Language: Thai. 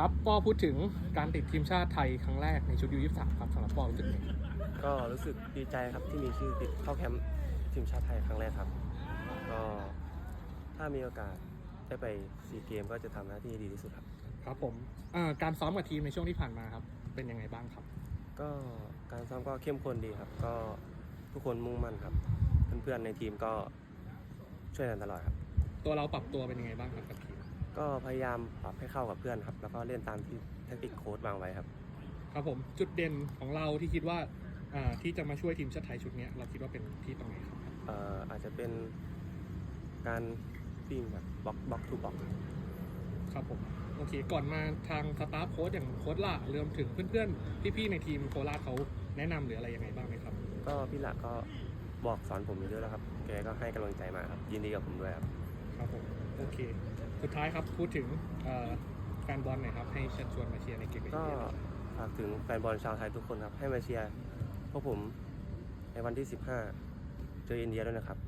ครับปอพูดถึงการติดทีมชาติไทยครั้งแรกในชุดยูยี่สามครับสำหรับปอรู้สึกไงก็รู้สึกดีใจครับที่มีชื่อติดเข้าแคมป์ทีมชาติไทยครั้งแรกครับก็ถ้ามีโอกาสได้ไปซีเกมก็จะทำหน้าที่ดีที่สุดครับ ครับผมเอ่อการซ้อมกับทีมในช่วงที่ผ่านมาครับ เป็นยังไงบ้างครับ ก็การซ้อมก็เข้มข้นดีครับ ก็ทุกคนมุ่งมั่นครับ เพื่อนๆในทีมก็ช่วยกันตลอดครับ ตัวเราปรับตัวเป็นยังไงบ้างครับกับทีม ก็พยายามปรับให้เข้ากับเพื่อนครับ แล้วก็เล่นตามที่แทคติกโค้ดวางไว้ครับ ครับผมจุดเด่นของเราที่คิดว่าอ่าที่จะมาช่วยทีมชาติไทยชุดเนี้ยเราคิดว่าเป็นที่ตรงไหนครับเอ่ออาจจะเป็นการวิ่งแบบบล็อกบล็อกทูบล็อกครับผมโอเคก่อนมาทางสตาฟโค้ชอย่างโค้ชล่ารวมถึงเพื่อนๆพี่ๆในทีมโคราชเขาแนะนำหรืออะไรยังไงบ้างไหมครับ ก็พี่หลักก็บอกสอนผมอยู่ด้วยแล้วครับ แกก็ให้กำลังใจมาครับ ยินดีกับผมด้วยครับ ครับผมโอเค สุดท้ายครับพูดถึงแฟนบอลหน่อยครับ ให้เชิญชวนมาเชียร์ในเกมนี้ก็ฝากถึงแฟนบอลชาวไทยทุกคนครับ ให้มาเชียร์พวกผมในวันที่ 15 เจออินเดียด้วยนะครับ